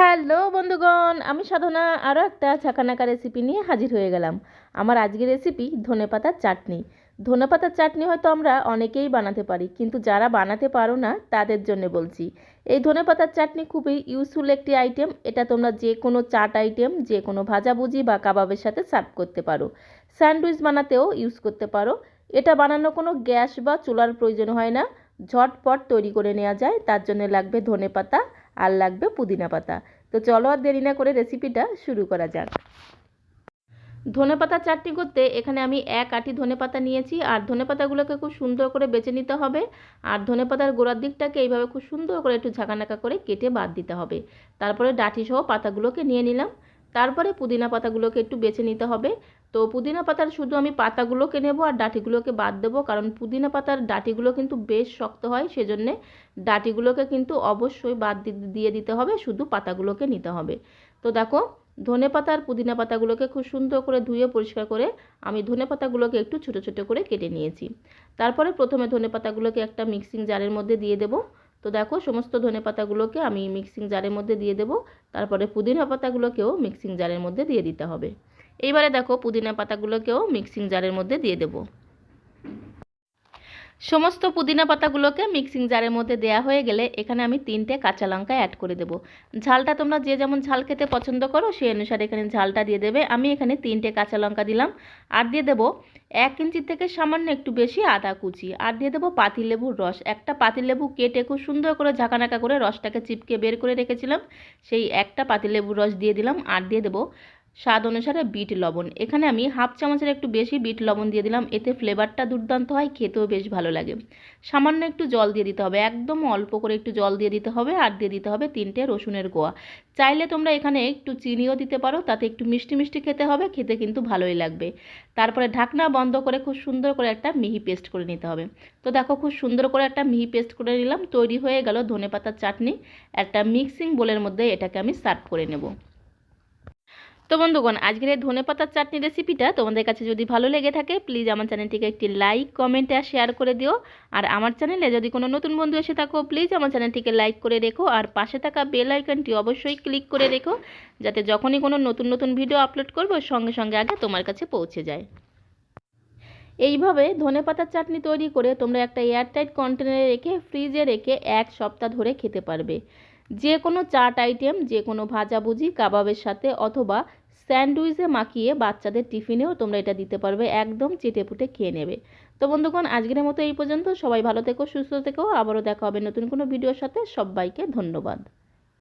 Hello বন্ধুগণ, আমি সাধনা। আরও একটা ছাকানাকা রেসিপি নিয়ে হাজির হয়ে গেলাম। আমার আজকের রেসিপি ধনেপাতার চাটনি। ধনেপাতার চাটনি হয়তো আমরা অনেকেই বানাতে পারি, কিন্তু যারা বানাতে পারো না, তাদের জন্য বলছি। এই ধনেপাতার চাটনি খুবই ইউজফুল একটি আইটেম এটা তোমরা যে কোনো চাট আইটেম যে কোনো ভাজাভুজি বা কাবাবের সাথে সার্ভ করতে পারো। স্যান্ডউইচ বানাতেও ইউজ করতে পারো। এটা বানানো কোনো গ্যাস বা চুলার প্রয়োজন হয় না। ঝটপট তৈরি করে নেওয়া যায়। তার জন্য লাগবে ধনেপাতা আর লাগবে পুদিনা পাতা। তো চলো আর দেরি না করে রেসিপিটা শুরু করা যাক। ধনেপাতা চাটনি করতে এখানে আমি এক আটি ধনেপাতা নিয়েছি, আর ধনেপাতাগুলোকে খুব সুন্দর করে বেছে নিতে হবে। আর ধনেপাতার গোড়ার দিকটাকে এইভাবে খুব সুন্দর করে একটু ঝাঁকানাকা করে কেটে বাদ দিতে হবে। তারপরে ডাঁটি সহ পাতাগুলোকে নিয়ে নিলাম। তারপরে পুদিনা পাতাগুলোকে একটু বেছে নিতে হবে। তো পুদিনা পাতার শুধু আমি পাতাগুলোকে নেব আর ডাঁটিগুলোকে বাদ দেবো, কারণ পুদিনা পাতার ডাঁটিগুলো কিন্তু বেশ শক্ত হয়, সেজন্যে ডাঁটিগুলোকে কিন্তু অবশ্যই বাদ দিয়ে দিতে হবে, শুধু পাতাগুলোকে নিতে হবে। তো দেখো, ধনে পাতা আর পুদিনা পাতাগুলোকে খুব সুন্দর করে ধুয়ে পরিষ্কার করে আমি ধনে পাতাগুলোকে একটু ছোটো ছোটো করে কেটে নিয়েছি। তারপরে প্রথমে ধনে পাতাগুলোকে একটা মিক্সিং জারের মধ্যে দিয়ে দেবো। তো দেখো, সমস্ত ধনে পাতাগুলোকে আমি মিক্সিং জারের মধ্যে দিয়ে দেবো, তারপরে পুদিনা পাতাগুলোকেও মিক্সিং জারের মধ্যে দিয়ে দিতে হবে। এইবারে দেখো পুদিনা পাতাগুলোকেও মিক্সিং জারের মধ্যে দিয়ে দেবো। সমস্ত পুদিনা পাতাগুলোকে মিক্সিং জারের মধ্যে দেয়া হয়ে গেলে এখানে আমি তিনটে কাঁচা লঙ্কা অ্যাড করে দেবো। ঝালটা তোমরা যে যেমন ঝাল খেতে পছন্দ করো, সেই অনুসারে এখানে ঝালটা দিয়ে দেবে। আমি এখানে তিনটে কাঁচা লঙ্কা দিলাম। আর দিয়ে দেবো এক ইঞ্চির থেকে সামান্য একটু বেশি আদা কুচি। আর দিয়ে দেবো পাতিলেবুর রস। একটা পাতিলেবু কেটে খুব সুন্দর করে ঝাঁকানাকা করে রসটাকে চিপকে বের করে রেখেছিলাম। সেই একটা পাতিলেবুর রস দিয়ে দিলাম। আর দিয়ে দেবো স্বাদ অনুসারে বিট লবণ। এখানে আমি হাফ চামচের একটু বেশি বিট লবণ দিয়ে দিলাম। এতে ফ্লেভারটা দুর্দান্ত হয়, খেতেও বেশ ভালো লাগে। সামান্য একটু জল দিয়ে দিতে হবে। একদম অল্প করে একটু জল দিয়ে দিতে হবে আর দিয়ে দিতে হবে তিনটে রসুনের গোয়া চাইলে তোমরা এখানে একটু চিনিও দিতে পারো, তাতে একটু মিষ্টি মিষ্টি খেতে হবে, খেতে কিন্তু ভালোই লাগবে। তারপরে ঢাকনা বন্ধ করে খুব সুন্দর করে একটা মিহি পেস্ট করে নিতে হবে। তো দেখো খুব সুন্দর করে একটা মিহি পেস্ট করে নিলাম, তৈরি হয়ে গেল ধনে পাতার চাটনি। একটা মিক্সিং বোলের মধ্যে এটাকে আমি সার্ভ করে নেব। তো বন্ধুগণ, আজকের এই ধনে পাতার চাটনি রেসিপিটা তোমাদের কাছে যদি ভালো লেগে থাকে প্লিজ আমার চ্যানেলটিকে একটি লাইক কমেন্ট আর শেয়ার করে দিও। আর আমার চ্যানেলে যদি কোনো নতুন বন্ধু এসে থাকো প্লিজ আমার চ্যানেলটিকে লাইক করে রেখো। আর পাশে থাকা বেল আইকনটি অবশ্যই ক্লিক করে রেখো, যাতে যখনই কোনো নতুন নতুন ভিডিও আপলোড করব, সঙ্গে সঙ্গে আগে তোমার কাছে পৌঁছে যায়। এইভাবে ধনে পাতার চাটনি তৈরি করে তোমরা একটা এয়ারটাইট কন্টেনারে রেখে ফ্রিজে রেখে এক সপ্তাহ ধরে খেতে পারবে। যে কোনো চাট আইটেম যে কোনো ভাজাভুজি, কাবাবের সাথে অথবা স্যান্ডউইচে মাখিয়ে বাচ্চাদের টিফিনেও তোমরা এটা দিতে পারবে, একদম চেটে পুটে খেয়ে নেবে। তো বন্ধুগণ, আজকের মতো এই পর্যন্ত। সবাই ভালো থেকো, সুস্থ থেকো। আবারও দেখা হবে নতুন কোনো ভিডিওর সাথে। সবাইকে ধন্যবাদ।